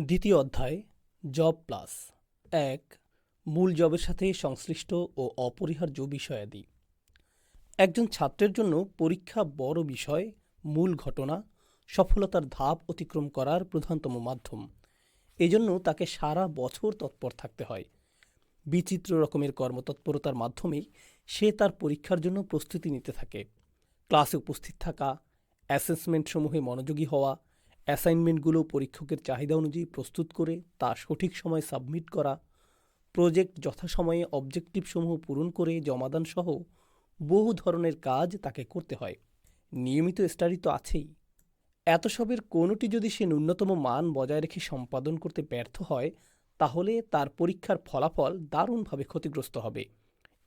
দ্বিতীয় অধ্যায়, job plus. এক, মূল জবের সাথে সংশ্লিষ্ট ও অপরিহার্য বিষয়াদি। একজন ছাত্রের জন্য পরীক্ষা বড় বিষয়, মূল ঘটনা, সফলতার ধাপ অতিক্রম করার প্রধানতম মাধ্যম। এজন্য তাকে সারা বছর তৎপর থাকতে হয়। বিচিত্র রকমের কর্মতৎপরতার মাধ্যমেই সে তার পরীক্ষার জন্য প্রস্তুতি নিতে থাকে। ক্লাসে উপস্থিত থাকা, অ্যাসেসমেন্টসমূহে মনোযোগী হওয়া অ্যাসাইনমেন্টগুলো পরীক্ষকের চাহিদা অনুযায়ী প্রস্তুত করে তা সঠিক সময়ে সাবমিট করা, প্রজেক্ট যথাসময়ে অবজেক্টিভসমূহ পূরণ করে জমাদান সহ বহু ধরনের কাজ তাকে করতে হয়। নিয়মিত স্টাডি তো আছেই। এত সবের কোনোটি যদি সে ন্যূনতম মান বজায় রেখে সম্পাদন করতে ব্যর্থ হয়, তাহলে তার পরীক্ষার ফলাফল দারুণভাবে ক্ষতিগ্রস্ত হবে।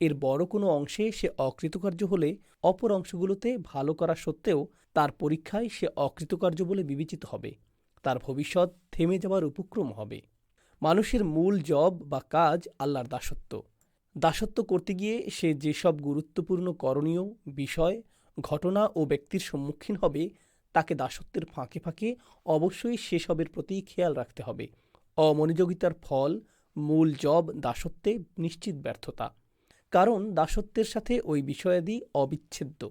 এর বড় কোনো অংশে সে অকৃতকার্য হলে অপর অংশগুলোতে ভালো করা সত্ত্বেও তার পরীক্ষায় সে অকৃতকার্য বলে বিবেচিত হবে। তার ভবিষ্যৎ থেমে যাওয়ার উপক্রম হবে। মানুষের মূল জব বা কাজ আল্লাহর দাসত্ব। দাসত্ব করতে গিয়ে সে যেসব গুরুত্বপূর্ণ করণীয়, বিষয়, ঘটনা ও ব্যক্তির সম্মুখীন হবে, তাকে দাসত্বের ফাঁকে ফাঁকে অবশ্যই সেসবের প্রতি খেয়াল রাখতে হবে। অমনোযোগিতার ফল, মূল জব দাসত্বে নিশ্চিত ব্যর্থতা। কারণ দাসত্বের সাথে ওই বিষয়াদি অবিচ্ছেদ্য।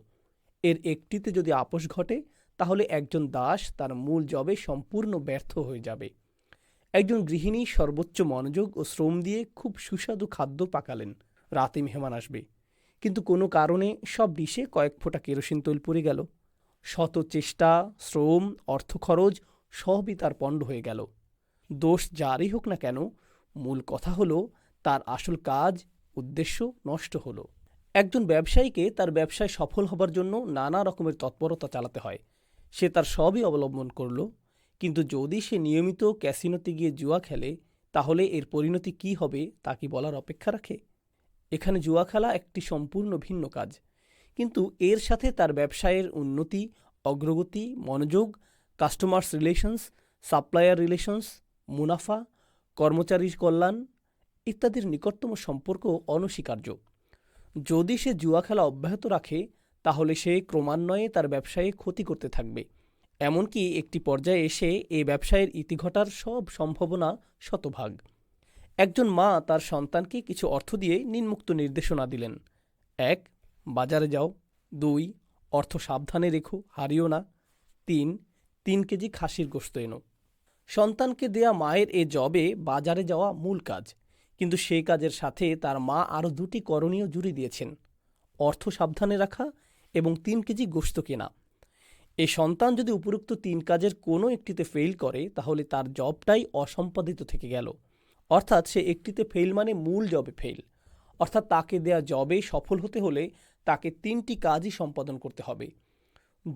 এর একটিতে যদি আপোষ ঘটে, তাহলে একজন দাস তার মূল জবে সম্পূর্ণ ব্যর্থ হয়ে যাবে। একজন গৃহিণী সর্বোচ্চ মনোযোগ ও শ্রম দিয়ে খুব সুস্বাদু খাদ্য পাকালেন, রাতে মেহমান আসবে। কিন্তু কোনো কারণে সব ডিশে কয়েক ফোঁটা কেরোসিন তৈল পড়ে গেল। শত চেষ্টা, শ্রম, অর্থ খরচ সবই তার পণ্ড হয়ে গেল। দোষ যারই হোক না কেন, মূল কথা হলো তার আসল কাজ উদ্দেশ্য নষ্ট হলো। একজন ব্যবসায়ীকে তার ব্যবসায় সফল হবার জন্য নানা রকমের তৎপরতা চালাতে হয়। সে তার সবই অবলম্বন করল। কিন্তু যদি সে নিয়মিত ক্যাসিনোতে গিয়ে জুয়া খেলে, তাহলে এর পরিণতি কি হবে তা কি বলার অপেক্ষা রাখে? এখানে জুয়া খেলা একটি সম্পূর্ণ ভিন্ন কাজ। কিন্তু এর সাথে তার ব্যবসায়ের উন্নতি, অগ্রগতি, মনোযোগ, কাস্টমার্স রিলেশনস, সাপ্লায়ার রিলেশনস, মুনাফা, কর্মচারীর কল্যাণ ইত্যাদির নিকটতম সম্পর্ক অনস্বীকার্য। যদি সে জুয়া খেলা অব্যাহত রাখে, তাহলে সে ক্রমান্বয়ে তার ব্যবসায়ে ক্ষতি করতে থাকবে। এমনকি একটি পর্যায়ে এসে এ ব্যবসায়ের ইতি ঘটার সব সম্ভাবনা শতভাগ। একজন মা তার সন্তানকে কিছু অর্থ দিয়ে নিম্মুক্ত নির্দেশনা দিলেন। এক, বাজারে যাও। দুই, অর্থ সাবধানে রেখো, হারিও না। তিন তিন কেজি খাসির গোস্ত এনো। সন্তানকে দেয়া মায়ের এ জবে বাজারে যাওয়া মূল কাজ। কিন্তু সেই কাজের সাথে তার মা আরও দুটি করণীয় জুড়ে দিয়েছেন, অর্থ সাবধানে রাখা এবং তিন কেজি গোস্ত কেনা। এই সন্তান যদি উপরোক্ত তিন কাজের কোনো একটিতে ফেল করে, তাহলে তার জবটাই অসম্পাদিত থেকে গেল। অর্থাৎ সে একটিতে ফেল মানে মূল জবে ফেল অর্থাৎ তাকে দেয়া জবে সফল হতে হলে তাকে তিনটি কাজই সম্পাদন করতে হবে।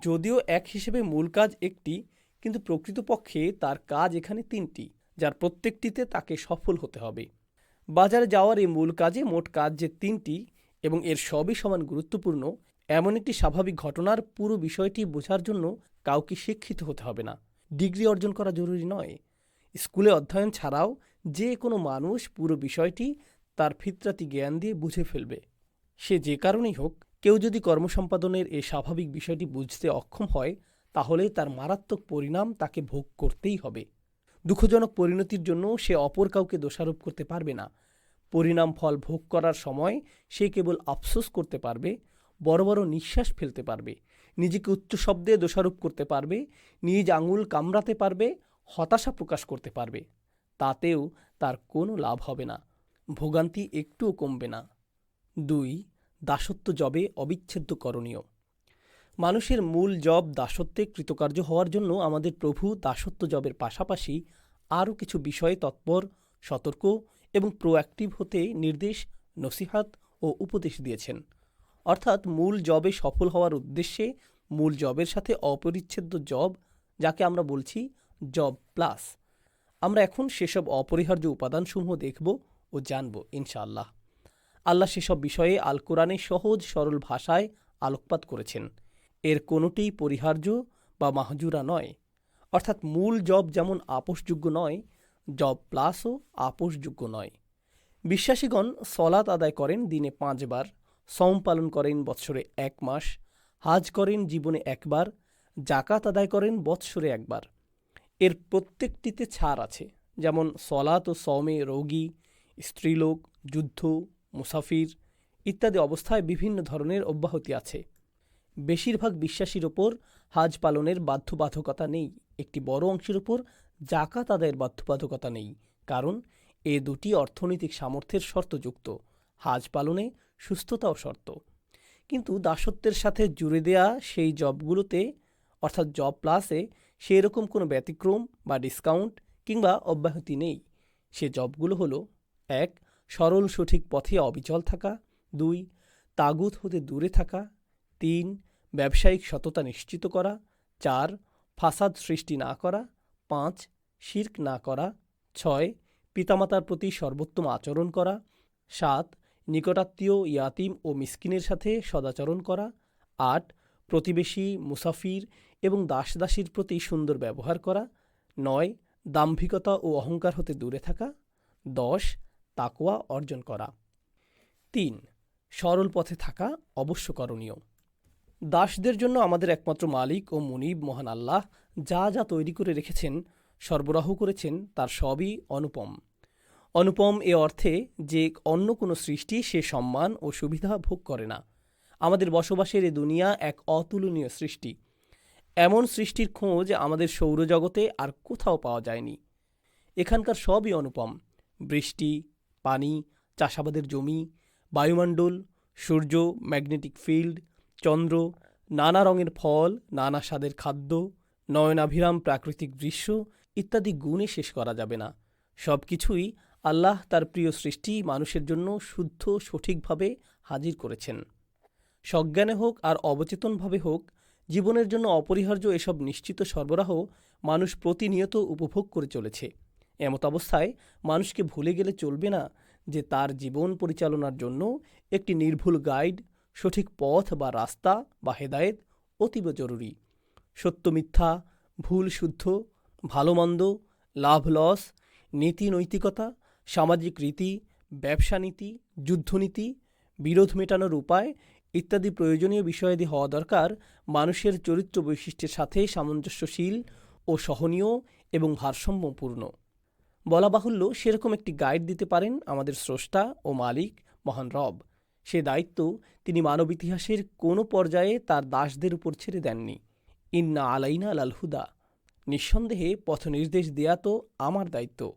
যদিও এক হিসেবে মূল কাজ একটি, কিন্তু প্রকৃতপক্ষে তার কাজ এখানে তিনটি, যার প্রত্যেকটিতে তাকে সফল হতে হবে। বাজারে যাওয়ার এই মূল কাজে মোট কাজ যে তিনটি এবং এর সবই সমান গুরুত্বপূর্ণ, এমন একটি স্বাভাবিক ঘটনার পুরো বিষয়টি বোঝার জন্য কাউকে শিক্ষিত হতে হবে না। ডিগ্রি অর্জন করা জরুরি নয়। স্কুলে অধ্যয়ন ছাড়াও যে কোনো মানুষ পুরো বিষয়টি তার ফিতরাতি জ্ঞান দিয়ে বুঝে ফেলবে। সে যে কারণেই হোক, কেউ যদি কর্মসম্পাদনের এই স্বাভাবিক বিষয়টি বুঝতে অক্ষম হয়, তাহলে তার মারাত্মক পরিণাম তাকে ভোগ করতেই হবে। দুঃখজনক পরিণতির জন্য সে অপর কাউকে দোষারোপ করতে পারবে না। পরিণাম ফল ভোগ করার সময় সে কেবল আফসোস করতে পারবে, বড় বড় নিঃশ্বাস ফেলতে পারবে, নিজেকে উচ্চ শব্দে দোষারোপ করতে পারবে, নিজ আঙুল কামড়াতে পারবে, হতাশা প্রকাশ করতে পারবে। তাতেও তার কোনো লাভ হবে না, ভোগান্তি একটুও কমবে না। দুই, দাসত্ব জবে অবিচ্ছেদ্য করণীয়। মানুষের মূল জব দাসত্বে কৃতকার্য হওয়ার জন্য আমাদের প্রভু দাসত্ব জবের পাশাপাশি আরও কিছু বিষয়ে তৎপর, সতর্ক এবং প্রোঅ্যাক্টিভ হতে নির্দেশ, নসিহাত ও উপদেশ দিয়েছেন। অর্থাৎ মূল জবে সফল হওয়ার উদ্দেশ্যে মূল জবের সাথে অপরিচ্ছেদ্য জব, যাকে আমরা বলছি জব প্লাস। আমরা এখন সেসব অপরিহার্য উপাদানসমূহ দেখব ও জানব, ইনশাআল্লাহ। আল্লাহ সেসব বিষয়ে আল কোরআনে সহজ সরল ভাষায় আলোকপাত করেছেন। এর কোনোটিই পরিহার্য বা মাহজুরা নয়। অর্থাৎ মূল জব যেমন আপোষযোগ্য নয়, জব প্লাসও আপোষযোগ্য নয়। বিশ্বাসীগণ সলাত আদায় করেন দিনে পাঁচবার সম পালন করেন বৎসরে এক মাস, হাজ করেন জীবনে একবার জাকাত আদায় করেন বৎসরে একবার। এর প্রত্যেকটিতে ছাড় আছে, যেমন সলাত ও সমে রোগী, স্ত্রীলোক, যুদ্ধ, মুসাফির ইত্যাদি অবস্থায় বিভিন্ন ধরনের অব্যাহতি আছে। বেশিরভাগ বিশ্বাসীর ওপর হাজ পালনের বাধ্যবাধকতা নেই। একটি বড় অংশের ওপর জাকাত আদায়ের বাধ্যবাধকতা নেই, কারণ এ দুটি অর্থনৈতিক সামর্থ্যের শর্তযুক্ত হাজ পালনে সুস্থতাও শর্ত। কিন্তু দাসত্বের সাথে জুড়ে দেয়া সেই জবগুলোতে, অর্থাৎ জব প্লাসে সেই রকম কোনো ব্যতিক্রম বা ডিসকাউন্ট কিংবা অব্যাহতি নেই। সে জবগুলো হলো, এক, সরল সঠিক পথে অবিচল থাকা, দুই, তাগুত হতে দূরে থাকা তিন, ব্যবসায়িক সততা নিশ্চিত করা। চার, ফাসাদ সৃষ্টি না করা। পাঁচ, শির্ক না করা। ছয়, পিতামাতার প্রতি সর্বোত্তম আচরণ করা। সাত, নিকটাত্মীয়, ইয়াতিম ও মিসকিনের সাথে সদাচরণ করা। আট, প্রতিবেশী, মুসাফির এবং দাসদাসীর প্রতি সুন্দর ব্যবহার করা। নয়, দাম্ভিকতা ও অহংকার হতে দূরে থাকা। দশ তাকোয়া অর্জন করা। তিন, সরল পথে থাকা অবশ্য করণীয়। দাসদের জন্য আমাদের একমাত্র মালিক ও মুনিব মহান আল্লাহ, যা যা তৈরি করে রেখেছেন, সরবরাহ করেছেন, তার সবই অনুপম। অনুপম এ অর্থে যে অন্য কোনো সৃষ্টি সে সম্মান ও সুবিধা ভোগ করে না। আমাদের বসবাসের এ দুনিয়া এক অতুলনীয় সৃষ্টি। এমন সৃষ্টির খোঁজ আমাদের সৌরজগতে আর কোথাও পাওয়া যায়নি। এখানকার সবই অনুপম। বৃষ্টি, পানি, চাষাবাদের জমি, বায়ুমণ্ডল, সূর্য, ম্যাগনেটিক ফিল্ড চন্দ্র, নানা রঙের ফল, নানা স্বাদের খাদ্য, নয়নাভিরাম প্রাকৃতিক দৃশ্য ইত্যাদি গুণে শেষ করা যাবে না। সব কিছুই আল্লাহ তার প্রিয় সৃষ্টি মানুষের জন্য শুদ্ধ, সঠিকভাবে হাজির করেছেন। সজ্ঞানে হোক আর অবচেতনভাবে হোক, জীবনের জন্য অপরিহার্য এসব নিশ্চিত সরবরাহ মানুষ প্রতিনিয়ত উপভোগ করে চলেছে। এমত অবস্থায় মানুষকে ভুলে গেলে চলবে না যে তার জীবন পরিচালনার জন্য একটি নির্ভুল গাইড সঠিক পথ বা রাস্তা বা হেদায়েত অতীব জরুরি। সত্য মিথ্যা, ভুল শুদ্ধ, ভালো মন্দ, লাভ লস, নীতি নৈতিকতা, সামাজিক রীতি, ব্যবসা নীতি যুদ্ধনীতি বিরোধ মেটানোর উপায় ইত্যাদি প্রয়োজনীয় বিষয়াদি হওয়া দরকার মানুষের চরিত্র বৈশিষ্ট্যের সাথে সামঞ্জস্যশীল ও সহনীয় এবং ভারসাম্যপূর্ণ। বলা বাহুল্য সেরকম একটি গাইড দিতে পারেন আমাদের স্রষ্টা ও মালিক মহান রব। সে দায়িত্ব তিনি মানব ইতিহাসের কোনো পর্যায়ে তার দাসদের উপর ছেড়ে দেননি। ইন্না আলাইনা লাল হুদা। নিঃসন্দেহে পথ নির্দেশ দেয়া তো আমার দায়িত্ব।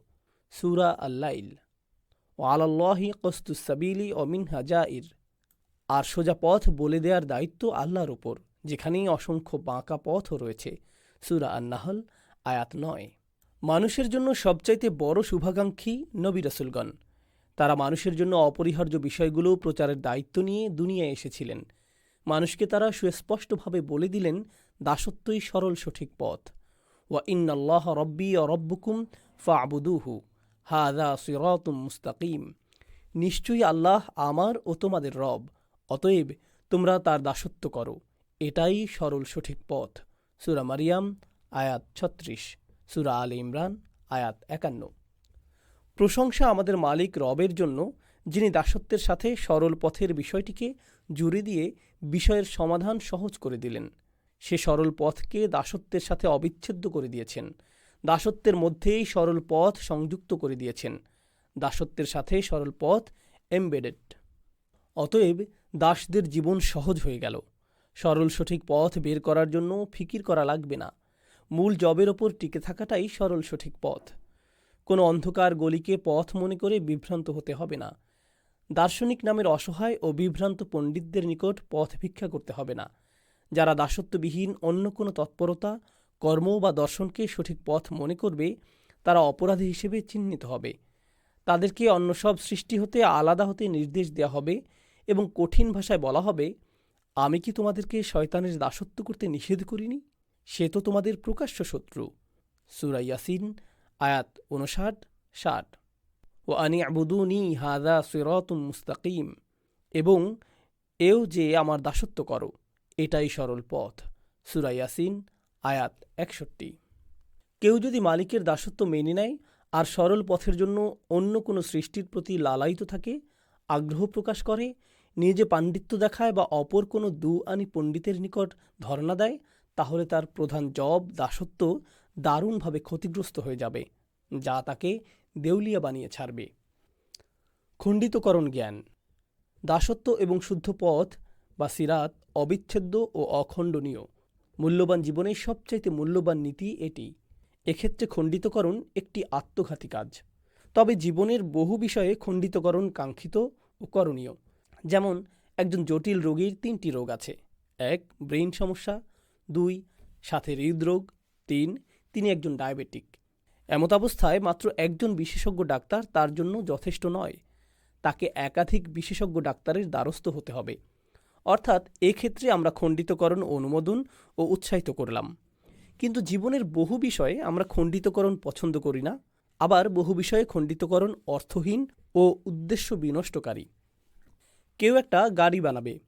সুরা আল্লাইল। ও আলাল্লাহি কস্তুসাবিলি ও মিনহা জাইর। আর সোজা পথ বলে দেওয়ার দায়িত্ব আল্লাহর ওপর যেখানেই অসংখ্য বাঁকা পথও রয়েছে। সুরা আন্নাহল, আয়াত নয়। মানুষের জন্য সবচাইতে বড় শুভাকাঙ্ক্ষী নবী রসুলগণ। তারা মানুষের জন্য অপরিহার্য বিষয়গুলো প্রচারের দায়িত্ব নিয়ে দুনিয়ায় এসেছিলেন। মানুষকে তারা সুস্পষ্টভাবে বলে দিলেন, দাসত্বই সরল সঠিক পথ। ওয়া ইন্নাল্লাহ রব্বি অ রব্বুকুম ফা আবুদুহু হাদা সিরাতুম মুস্তাকিম। নিশ্চয়ই আল্লাহ আমার ও তোমাদের রব, অতএব তোমরা তার দাসত্ব করো। এটাই সরল সঠিক পথ। সুরা মারিয়াম, আয়াত ছত্রিশ। সুরা আল ইমরান, আয়াত একান্ন। প্রশংসা আমাদের মালিক রবের জন্য, যিনি দাসত্বের সাথে সরল পথের বিষয়টিকে জুড়ে দিয়ে বিষয়ের সমাধান সহজ করে দিলেন। সে সরল পথকে দাসত্বের সাথে অবিচ্ছেদ্য করে দিয়েছেন। দাসত্বের মধ্যেই সরল পথ সংযুক্ত করে দিয়েছেন। দাসত্বের সাথে সরল পথ এমবেডেড অতএব দাসদের জীবন সহজ হয়ে গেল। সরল সঠিক পথ বের করার জন্য ফিকির করা লাগবে না। মূল জবের ওপর টিকে থাকাটাই সরল সঠিক পথ। কোনো অন্ধকার গলিকে পথ মনে করে বিভ্রান্ত হতে হবে না। দার্শনিক নামের অসহায় ও বিভ্রান্ত পণ্ডিতদের নিকট পথ ভিক্ষা করতে হবে না। যারা দাসত্ববিহীন অন্য কোনো তৎপরতা, কর্ম বা দর্শনকে সঠিক পথ মনে করবে, তারা অপরাধী হিসেবে চিহ্নিত হবে। তাদেরকে অন্য সব সৃষ্টি হতে আলাদা হতে নির্দেশ দেওয়া হবে এবং কঠিন ভাষায় বলা হবে, আমি কি তোমাদেরকে শয়তানের দাসত্ব করতে নিষেধ করিনি? সে তো তোমাদের প্রকাশ্য শত্রু। সুরা ইয়াসিন আয়াত উনষাট ষাট। ও আনি আবুদুনি হাদা সিরাতুম মুস্তাকিম। এবং এও যে আমার দাসত্ব করো, এটাই সরল পথ। সুরাইয়াসিন আয়াত একষট্টি। কেউ যদি মালিকের দাসত্ব মেনে নেয়, আর সরল পথের জন্য অন্য কোনো সৃষ্টির প্রতি লালায়িত থাকে, আগ্রহ প্রকাশ করে, নিজে পাণ্ডিত্য দেখায় বা অপর কোনো দু আনি পণ্ডিতের নিকট ধর্ণা দেয়, তাহলে তার প্রধান জব, দাসত্ব দারুণভাবে ক্ষতিগ্রস্ত হয়ে যাবে, যা তাকে দেউলিয়া বানিয়ে ছাড়বে। খণ্ডিতকরণ জ্ঞান। দাসত্ব এবং শুদ্ধ পথ বা সিরাত অবিচ্ছেদ্য ও অখণ্ডনীয়। মূল্যবান জীবনের সবচাইতে মূল্যবান নীতি এটি। এক্ষেত্রে খণ্ডিতকরণ একটি আত্মঘাতী কাজ। তবে জীবনের বহু বিষয়ে খণ্ডিতকরণ কাঙ্ক্ষিত ও করণীয়। যেমন, একজন জটিল রোগীর তিনটি রোগ আছে। এক, ব্রেইন সমস্যা। দুই, সাথে হৃদরোগ। তিন তিনি একজন ডায়াবেটিক। এমত অবস্থায় মাত্র একজন বিশেষজ্ঞ ডাক্তার তার জন্য যথেষ্ট নয়। তাকে একাধিক বিশেষজ্ঞ ডাক্তারের দ্বারস্থ হতে হবে। অর্থাৎ এক্ষেত্রে আমরা খণ্ডিতকরণ অনুমোদন ও উৎসাহিত করলাম। কিন্তু জীবনের বহু বিষয়ে আমরা খণ্ডিতকরণ পছন্দ করি না। আবার বহু বিষয়ে খণ্ডিতকরণ অর্থহীন ও উদ্দেশ্য বিনষ্টকারী। কেউ একটা গাড়ি বানাবে।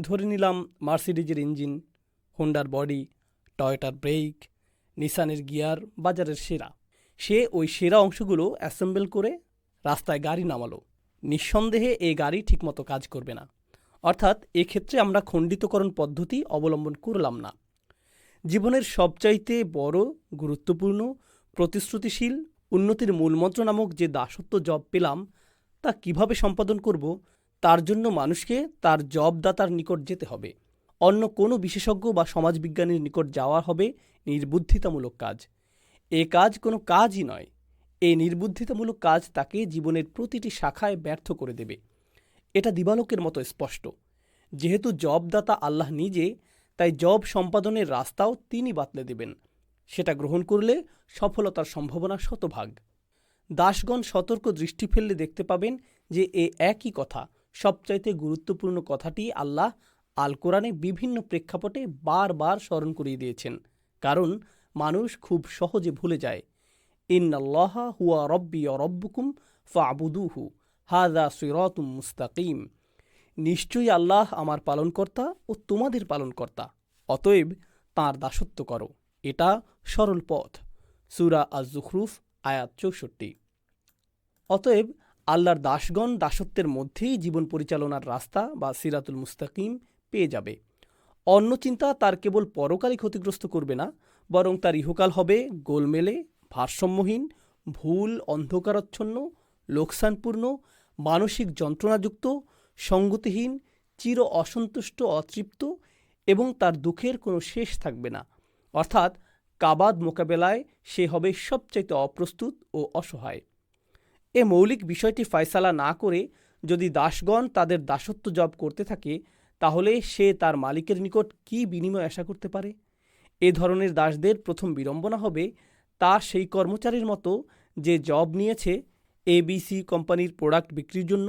ধরে নিলাম মার্সিডিজের ইঞ্জিন, হোন্ডার বডি, টয়োটার ব্রেক নিসানের গিয়ার বাজারের সেরা। সে ওই সেরা অংশগুলো অ্যাসেম্বল করে রাস্তায় গাড়ি নামালো। নিঃসন্দেহে এই গাড়ি ঠিকমতো কাজ করবে না। অর্থাৎ এক্ষেত্রে আমরা খণ্ডিতকরণ পদ্ধতি অবলম্বন করলাম না। জীবনের সবচাইতে বড়, গুরুত্বপূর্ণ, প্রতিশ্রুতিশীল, উন্নতির মূলমন্ত্র নামক যে দাসত্ব জব পেলাম, তা কীভাবে সম্পাদন করব, তার জন্য মানুষকে তার জবদাতার নিকট যেতে হবে। অন্য কোনো বিশেষজ্ঞ বা সমাজবিজ্ঞানীর নিকট যাওয়া হবে নির্বুদ্ধিতামূলক কাজ। এ কাজ কোনো কাজই নয়। এই নির্বুদ্ধিতামূলক কাজ তাকে জীবনের প্রতিটি শাখায় ব্যর্থ করে দেবে। এটা দিবালোকের মতো স্পষ্ট। যেহেতু জবদাতা আল্লাহ নিজে, তাই জব সম্পাদনের রাস্তাও তিনি বাতলে দেবেন। সেটা গ্রহণ করলে সফলতার সম্ভাবনা শতভাগ। দাসগণ সতর্ক দৃষ্টি ফেললে দেখতে পাবেন যে এ একই কথা। সবচাইতে গুরুত্বপূর্ণ কথাটি আল্লাহ আল কোরআনে বিভিন্ন প্রেক্ষাপটে বারবার স্মরণ করিয়ে দিয়েছেন, কারণ মানুষ খুব সহজে ভুলে যায়। ইন্নাল্লাহ হুয়া রব্বি রব্বুকুম ফাবুদুহু হাদা সিরাতুম মুস্তাকিম। নিশ্চয়ই আল্লাহ আমার পালনকর্তা ও তোমাদের পালনকর্তা, অতএব তাঁর দাসত্ব করো, এটা সরল পথ। সুরা আজ জুখরুফ আয়াত চৌষট্টি। অতএব আল্লাহর দাসগণ দাসত্বের মধ্যেই জীবন পরিচালনার রাস্তা বা সিরাতুল মুস্তাকিম পেয়ে যাবে। অন্য চিন্তা, তার কেবল পরকালই ক্ষতিগ্রস্ত করবে না, বরং তার ইহকাল হবে গোলমেলে, ভারসাম্যহীন, ভুল, অন্ধকারচ্ছন্ন, লোকসানপূর্ণ, মানসিক যন্ত্রণাযুক্ত, সঙ্গতিহীন, চির অসন্তুষ্ট, অতৃপ্ত এবং তার দুঃখের কোনো শেষ থাকবে না। অর্থাৎ কাবাদ মোকাবেলায় সে হবে সবচাইতে অপ্রস্তুত ও অসহায়। এ মৌলিক বিষয়টি ফয়সালা না করে যদি দাসগণ তাদের দাসত্ব জব করতে থাকে তাহলে সে তার মালিকের নিকট কী বিনিময় আশা করতে পারে? এ ধরনের দাসদের প্রথম বিড়ম্বনা হবে তার সেই কর্মচারীর মতো যে জব নিয়েছে এবিসি কোম্পানির প্রোডাক্ট বিক্রির জন্য।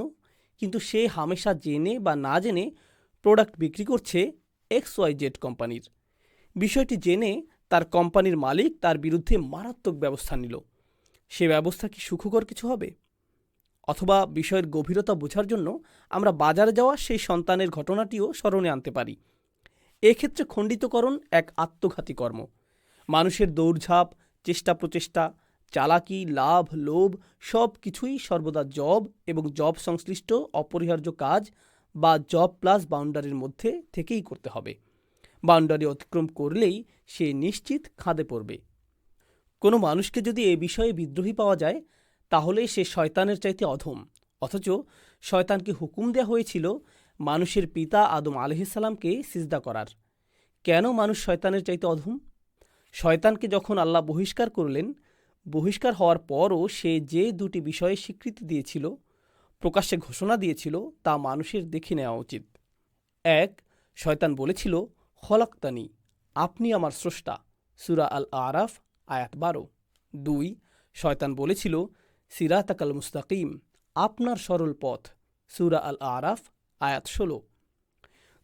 কিন্তু সে হামেশা জেনে বা না জেনে প্রোডাক্ট বিক্রি করছে এক্স ওয়াই জেড কোম্পানির। বিষয়টি জেনে তার কোম্পানির মালিক তার বিরুদ্ধে মারাত্মক ব্যবস্থা নিল। সে ব্যবস্থা কি সুখকর কিছু হবে? অথবা বিষয়ের গভীরতা বোঝার জন্য আমরা বাজারে যাওয়া সেই সন্তানের ঘটনাটিও স্মরণে আনতে পারি। এক্ষেত্রে খণ্ডিতকরণ এক আত্মঘাতী কর্ম মানুষের দৌড়ঝাঁপ, চেষ্টা প্রচেষ্টা, চালাকি, লাভ, লোভ সব কিছুই সর্বদা জব এবং জব সংশ্লিষ্ট অপরিহার্য কাজ বা জব প্লাস বাউন্ডারির মধ্যে থেকেই করতে হবে। বাউন্ডারি অতিক্রম করলেই সে নিশ্চিত খাদে পড়বে। কোনো মানুষকে যদি এ বিষয়ে বিদ্রোহী পাওয়া যায় তাহলে সে শয়তানের চাইতে অধম। অথচ শয়তানকে হুকুম দেওয়া হয়েছিল মানুষের পিতা আদম আলহিসাল্লামকে সিজদা করার। কেন মানুষ শয়তানের চাইতে অধম? শয়তানকে যখন আল্লাহ বহিষ্কার করলেন, বহিষ্কার হওয়ার পরও সে যে দুটি বিষয়ে স্বীকৃতি দিয়েছিল, প্রকাশ্যে ঘোষণা দিয়েছিল, তা মানুষের দেখে নেওয়া উচিত। এক, শয়তান বলেছিল হলাক্তানি আপনি আমার স্রষ্টা। সুরা আল আরাফ আয়াত বারো। দুই, শয়তান বলেছিল সিরাতাকাল মুস্তাকিম, আপনার সরল পথ, সুরা আল আরাফ আয়াত ষোলো।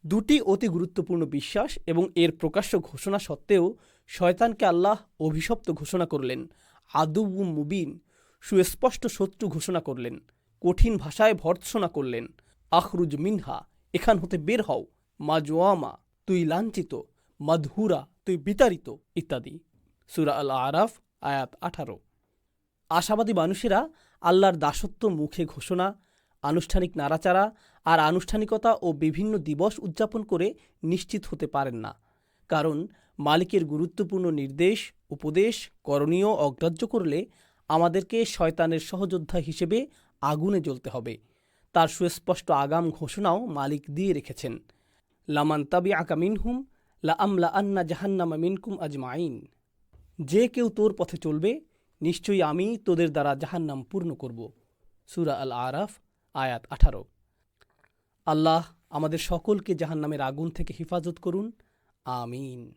দুটি অতি গুরুত্বপূর্ণ বিশ্বাস এবং এর প্রকাশ্য ঘোষণা সত্ত্বেও শয়তানকে আল্লাহ অভিশপ্ত ঘোষণা করলেন আদু মুবিন, সুস্পষ্ট শত্রু ঘোষণা করলেন, কঠিন ভাষায় ভর্ৎসনা করলেন, আখরুজ মিনহা, এখান হতে বের হও মাজোয়ামা তুই লাঞ্ছিত মধুরা তুই বিতাড়িত, ইত্যাদি। সুরা আল আরাফ আয়াত আঠারো। আশাবাদী মানুষেরা আল্লাহর দাসত্ব মুখে ঘোষণা, আনুষ্ঠানিক নাড়াচাড়া আর আনুষ্ঠানিকতা ও বিভিন্ন দিবস উদযাপন করে নিশ্চিত হতে পারেন না। কারণ মালিকের গুরুত্বপূর্ণ নির্দেশ, উপদেশ, করণীয় অগ্রাহ্য করলে আমাদেরকে শয়তানের সহযোদ্ধা হিসেবে আগুনে জ্বলতে হবে। তার সুস্পষ্ট আগাম ঘোষণাও মালিক দিয়ে রেখেছেন। লামান তাবি আকা মিনহুম, লা আমলা আন্না জাহান্নামা মিনকুম আজমাইন। যে কেউ তোর পথে চলবে নিশ্চয়ই আমি তোদের দ্বারা জাহান্নাম পূর্ণ করব। সুরা আল আরাফ আয়াত আঠারো। আল্লাহ আমাদের সকলকে জাহান্নামের আগুন থেকে হেফাজত করুন। আমিন।